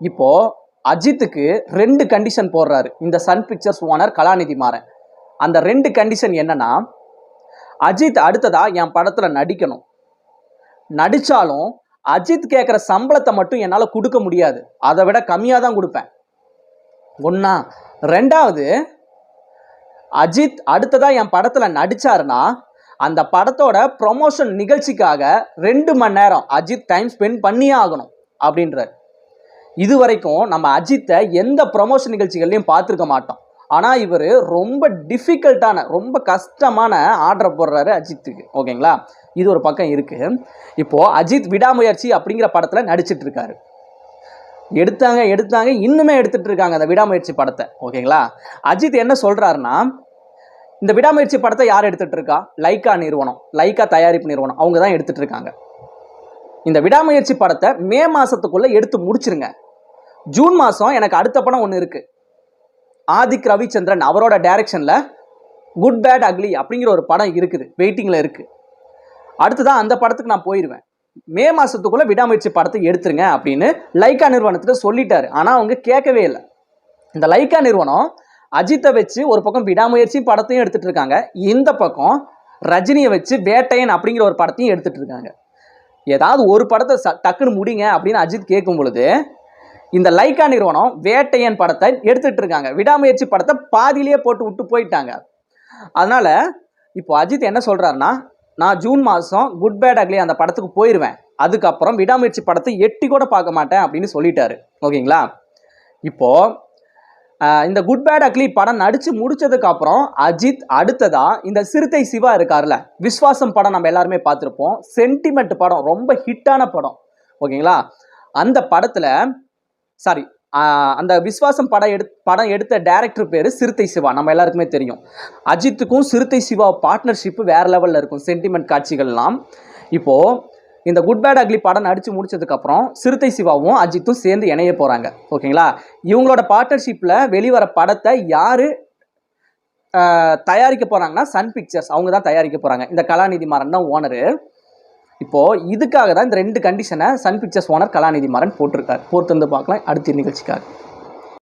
இப்போ அஜித்துக்கு ரெண்டு கண்டிஷன் போடுறாரு. இந்த Sun Pictures owner Kalanithi Maran. அந்த ரெண்டு கண்டிஷன் என்னன்னா அஜித் அடுத்ததா என் படத்துல நடிக்கணும். நடிச்சாலும் அஜித் கேட்குற சம்பளத்தை மட்டும் என்னால் கொடுக்க முடியாது. அதை விட கம்மியாக தான் கொடுப்பேன். ஒன்றா ரெண்டாவது அஜித் அடுத்ததா என் படத்தில் நடித்தாருன்னா அந்த படத்தோட ப்ரொமோஷன் நிகழ்ச்சிக்காக ரெண்டு மணி நேரம் அஜித் டைம் ஸ்பெண்ட் பண்ணியே ஆகணும் அப்படின்றார். இது வரைக்கும் நம்ம அஜித்தை எந்த ப்ரொமோஷன் நிகழ்ச்சிகள்லையும் பார்த்துருக்க மாட்டோம். ஆனால் இவர் ரொம்ப டிஃபிகல்ட்டான ரொம்ப கஷ்டமான ஆர்டரை போடுறாரு அஜித்துக்கு. ஓகேங்களா? இது ஒரு பக்கம் இருக்குது இப்போது அஜித் விடாமுயற்சி அப்படிங்கிற படத்தில் நடிச்சிட்டு இருக்காரு. எடுத்தாங்க எடுத்தாங்க இன்னுமே எடுத்துகிட்டு இருக்காங்க அந்த விடாமுயற்சி படத்தை. ஓகேங்களா? அஜித் என்ன சொல்கிறாருன்னா இந்த விடாமுயற்சி படத்தை யார் எடுத்துகிட்டு இருக்கா? லைக்கா நிறுவனம் லைக்கா தயாரிப்பு நிறுவனம் அவங்க தான் எடுத்துகிட்டு இருக்காங்க. இந்த விடாமுயற்சி படத்தை மே மாதத்துக்குள்ளே எடுத்து முடிச்சிருங்க. ஜூன் மாதம் எனக்கு அடுத்த படம் ஒன்று இருக்குது ஆதிக் ரவிச்சந்திரன் அவரோட டைரக்ஷனில் குட் பேட் அக்லி அப்படிங்கிற ஒரு படம் இருக்குது. வெயிட்டிங்கில் இருக்குது அடுத்ததான் அந்த படத்துக்கு நான் போயிடுவேன் மே மாதத்துக்குள்ளே விடாமுயற்சி படத்தை எடுத்துருங்க அப்படின்னு லைக்கா நிறுவனத்துக்கு சொல்லிட்டாரு. ஆனால் அவங்க கேட்கவே இல்லை. இந்த லைக்கா நிறுவனம் அஜித்தை வச்சு ஒரு பக்கம் விடாமுயற்சி படத்தையும் எடுத்துகிட்டு இருக்காங்க. இந்த பக்கம் ரஜினியை வச்சு வேட்டையன் அப்படிங்கிற ஒரு படத்தையும் எடுத்துகிட்டு இருக்காங்க. ஏதாவது ஒரு படத்தை ச- டக்குன்னு முடிங்க அப்படின்னு அஜித் கேட்கும் பொழுது இந்த லைக்கா நிறுவனம் வேட்டையன் படத்தை எடுத்துட்டு இருக்காங்க. விடாமுயற்சி படத்தை பாதியிலேயே போட்டு விட்டு போயிட்டாங்க. அதனால இப்போ அஜித் என்ன சொல்றாருன்னா நான் ஜூன் மாதம் குட் பேட் அக்லி அந்த படத்துக்கு போயிடுவேன் அதுக்கப்புறம் விடாமுயற்சி படத்தை எட்டி கூட பார்க்க மாட்டேன் அப்படின்னு சொல்லிட்டாரு. ஓகேங்களா? இப்போ இந்த குட் பேட் அக்லி படம் நடிச்சு முடிச்சதுக்கு அப்புறம் அஜித் அடுத்ததா இந்த சிறுத்தை சிவா இருக்கார்ல விஸ்வாசம் படம் நம்ம எல்லாருமே பார்த்துருப்போம். சென்டிமெண்ட் படம் ரொம்ப ஹிட்டான படம். ஓகேங்களா? அந்த படத்துல சாரி அந்த விஸ்வாசம் படம் எடு படம் எடுத்த டேரக்டர் பேர் சிறுத்தை சிவா. நம்ம எல்லாருக்குமே தெரியும். அஜித்துக்கும் சிறுத்தை சிவா பார்ட்னர்ஷிப் வேறு லெவலில் இருக்கும். சென்டிமெண்ட் காட்சிகள்லாம். இப்போது இந்த குட் பேட் அக்லி படம் நடித்து முடிச்சதுக்கப்புறம் சிறுத்தை சிவாவும் அஜித்தும் சேர்ந்து இணைய போகிறாங்க ஓகேங்களா? இவங்களோட பார்ட்னர்ஷிப்பில் வெளிவர படத்தை யார் தயாரிக்க போகிறாங்கன்னா சன் பிக்சர்ஸ் அவங்க தான் தயாரிக்க போகிறாங்க இந்த கலாநிதி மாறன் தான் ஓனரு இப்போ இதுக்காக தான் இந்த ரெண்டு கண்டிஷனை Sun Pictures owner Kalanithi Maran போட்டிருக்காரு. பொறுத்து வந்து பார்க்கலாம். அடுத்த நிகழ்ச்சிக்காக.